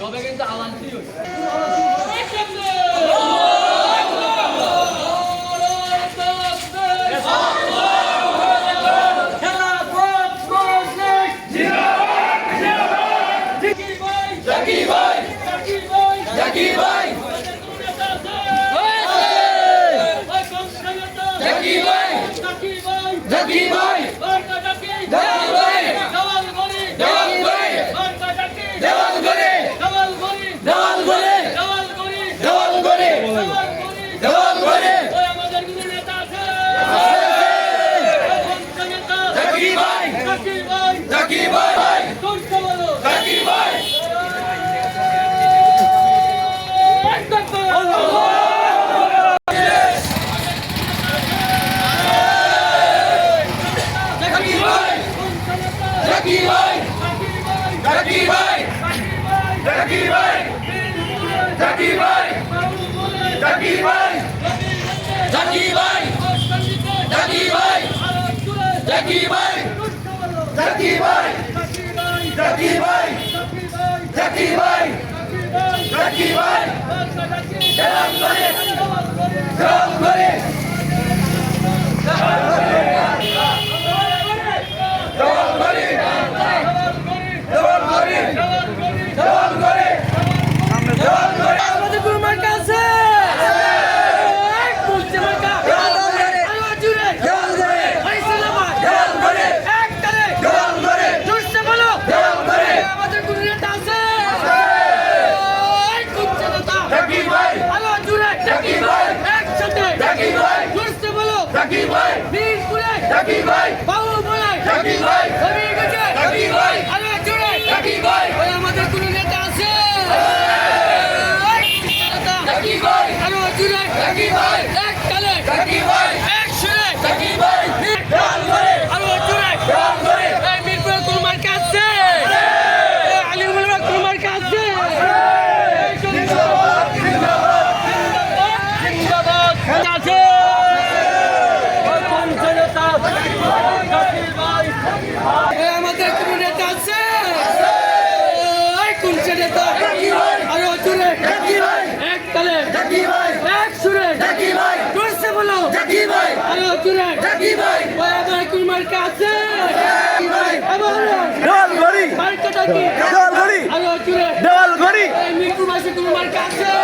তবে কিন্তু আলান্তি জাকির ভাই জাকির ভাই জাকির ভাই জাকির ভাই জাকির ভাই জাকির ভাই জাকির ভাই জাকির ভাই জাকির ভাই জাকির ভাই জাকির ভাই জাকির ভাই জাকির ভাই সাকিব ভাই। বীরপুরে সাকিব ভাই। বাবুপাড়ায় সাকিব ভাই। এক সুরে। জাকি ভাই। জোরসে বলো। জাকি কাছে জাকি ভাই। আমার ডাল ঘড়ি মার্কেটা কি? ডাল গড়ি আরে জোরে ডাল কাছে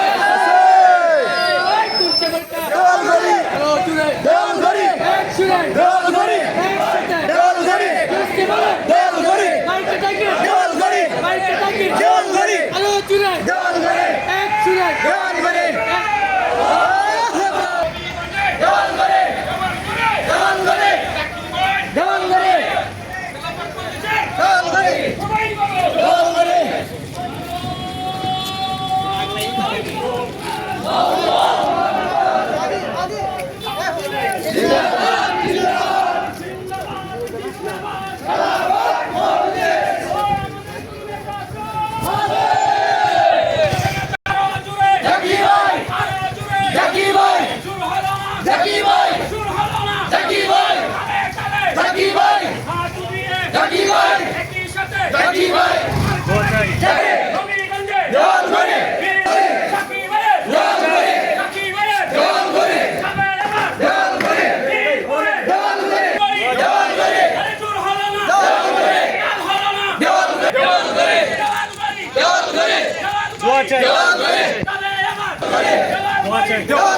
Watch it. Watch it.